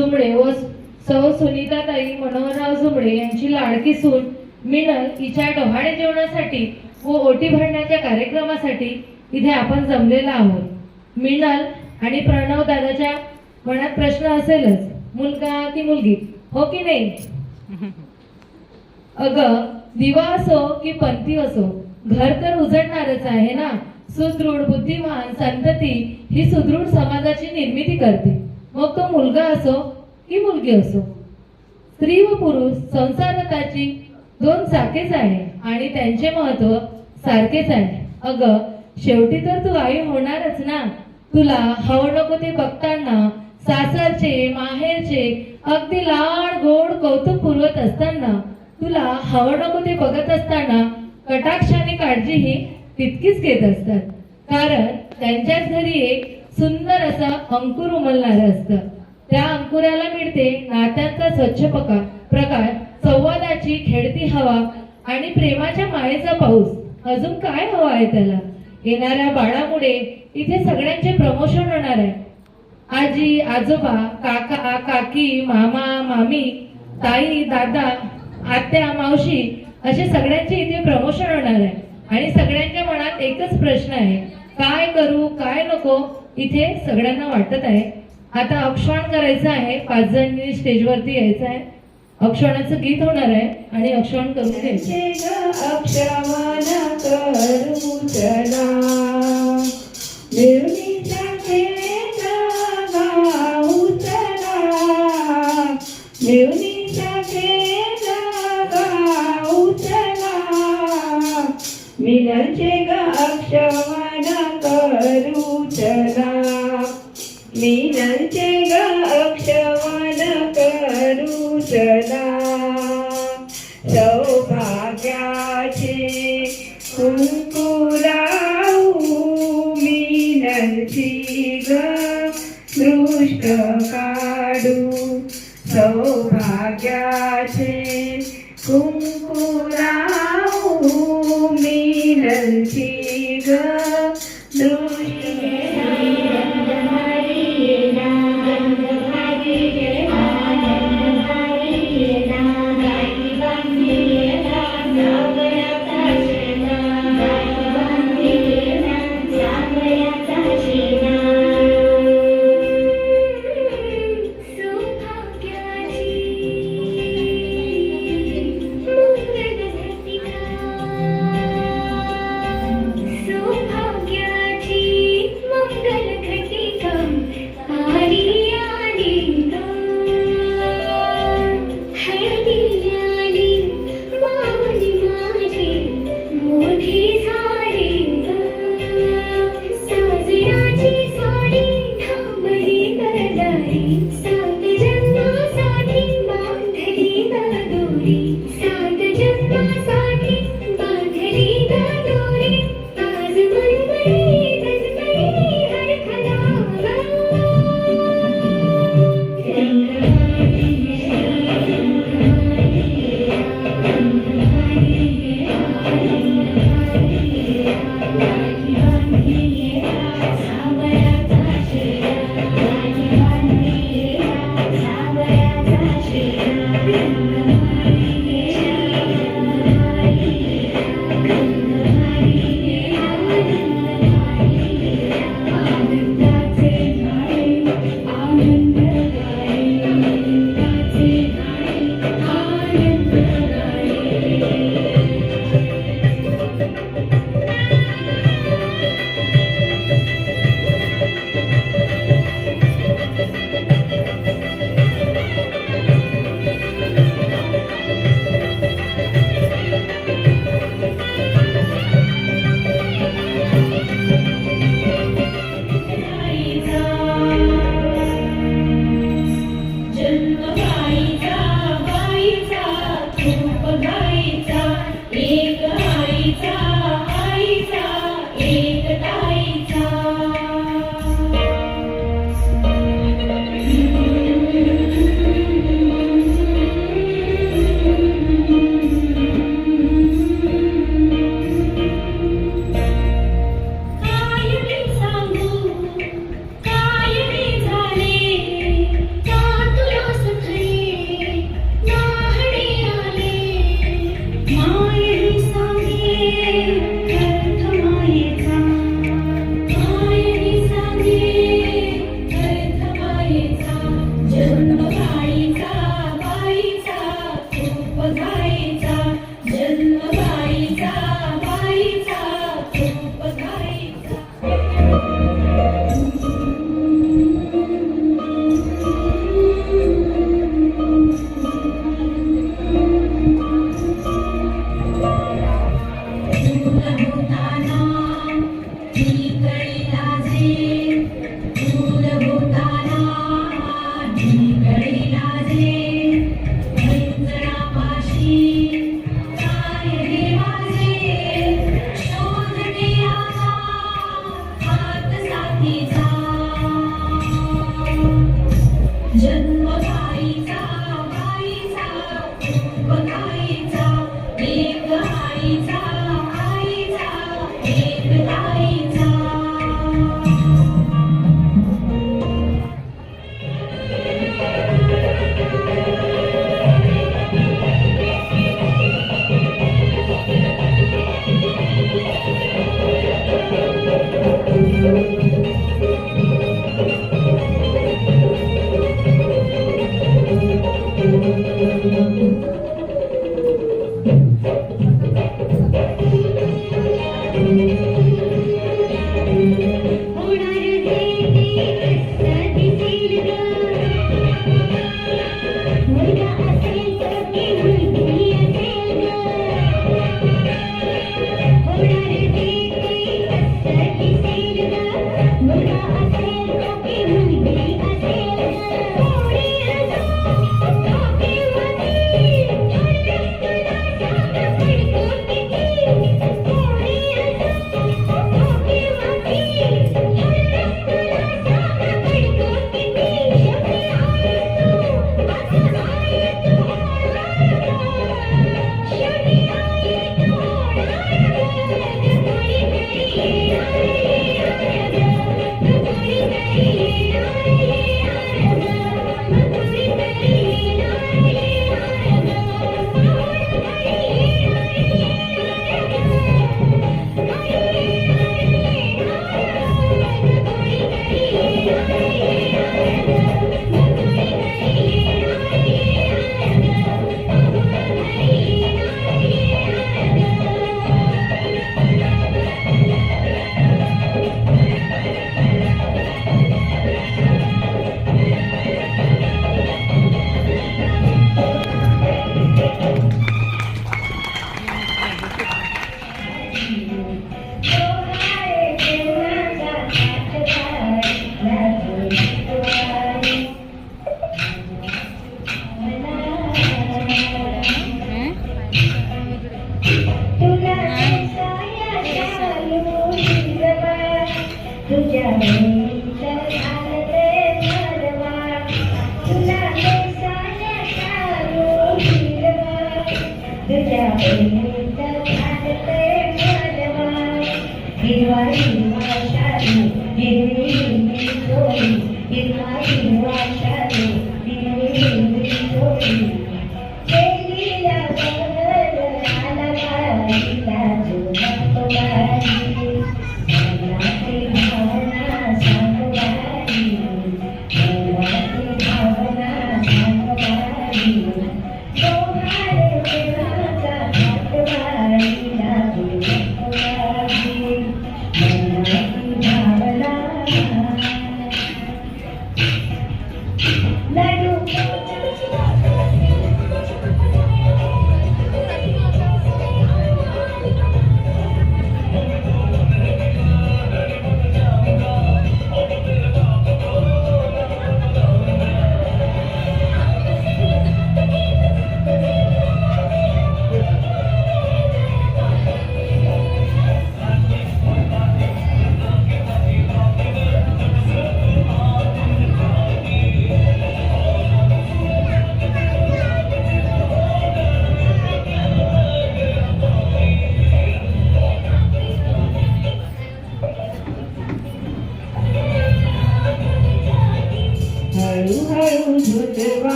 जुमडे व सौ सुनीताताई मनोहरराव जुमडे यांची लाडकी सून मिनल हिच्या डोहाळे जेवणासाठी व ओटी भरण्याच्या कार्यक्रमासाठी इथे आपण जमलेलो आहोत. मिनल आणि प्रणव दादाच्या मनात प्रश्न असेलच मुलगा की मुलगी? हो की नाही? अगं दिवा असो की पंथी असो घर तर उजळणारच आहे ना? सुदृढ बुद्धिमान संतती ही सुदृढ समाजाची निर्मिती करते. मग तो मुलगा असो की मुलगी असो. स्त्री व पुरुष संसारताची दोन चाकेच आहे आणि त्यांचे महत्त्व सारखेच आहे. अगं शेवटी तर तू आई होणारच ना. तुला हवं नको ते बघताना सासरचे माहेरचे अगदी लाड गोड कौतुक पुरवत असताना तुला हवं नको ते बघत असताना कटाक्षाने काळजी ही तितकीच घेत असतात. कारण त्यांच्याच घरी एक सुंदर असा अंकुर उमलणार असतं. त्या अंकुराला मिळते नात्यांचा स्वच्छ पका प्रकार संवादाची खेळती हवा आणि प्रेमाच्या मायेचा पाऊस. अजून काय हवा आहे त्याला? येणाऱ्या बाळामुळे इथे सगळ्यांचे प्रमोशन होणार आहे. आजी आजोबा काका काकी मामा मामी ताई दादा आत्या मावशी असे सगळ्यांचे इथे प्रमोशन होणार आहे. आणि सगळ्यांच्या मनात एकच प्रश्न आहे. काय करू काय नको? इथे सगळ्यांना वाटत आहे. आता अक्षण करायचं आहे. पाच जणांनी स्टेजवरती यायचं आहे. अक्षणाचं गीत होणार आहे आणि अक्षण करून घ्यायचं दृष्ट काढू सौभाग्याचे कुंकुलाऊ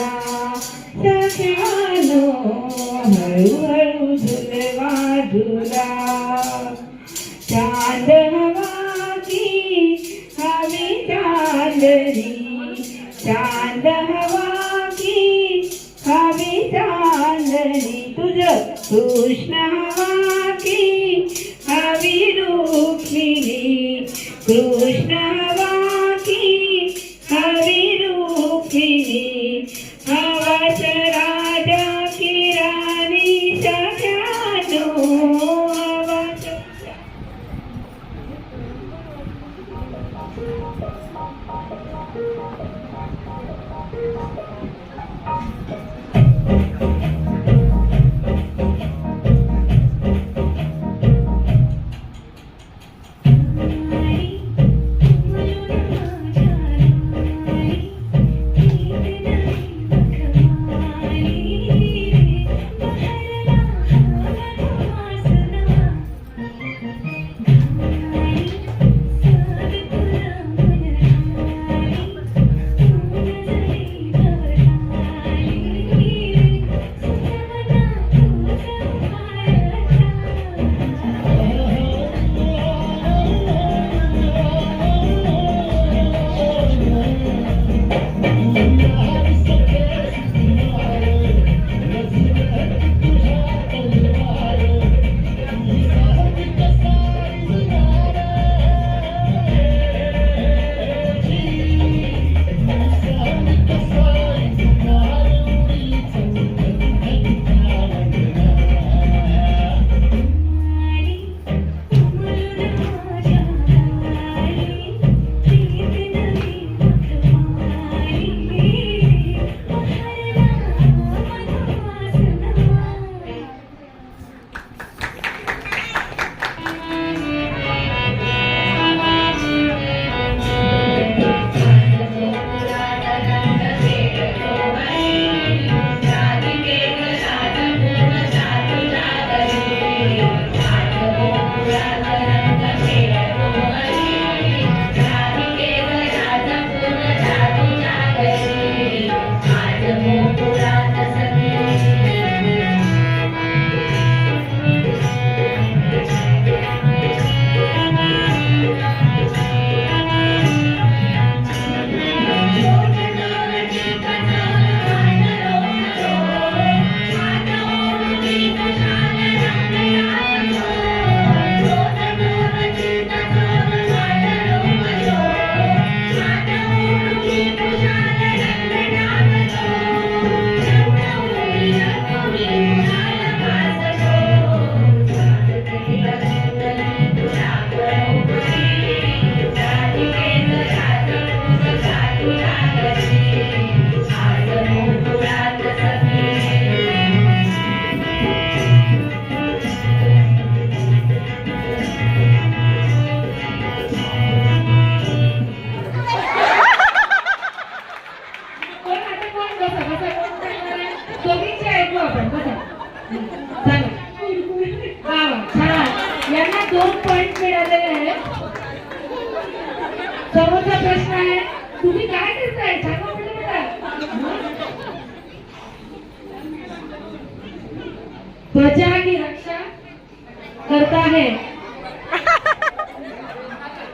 xa khi ai nụ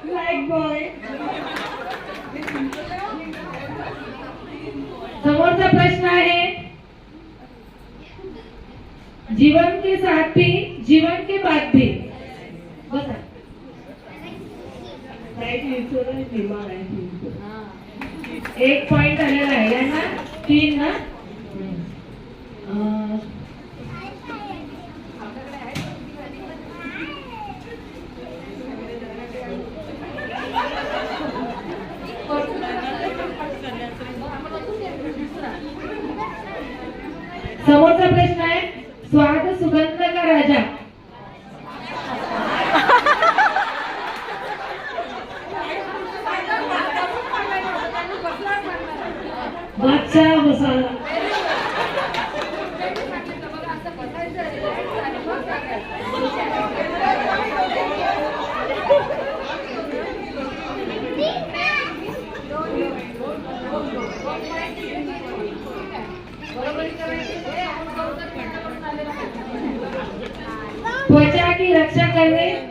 Black boy. समोरचा प्रश्न आहे. जीवन के साथ जीवन के बाद एक पॉइंट आलेला आहे. ना तीन ना? कच्चा मसाला त्वचा की रक्षा करने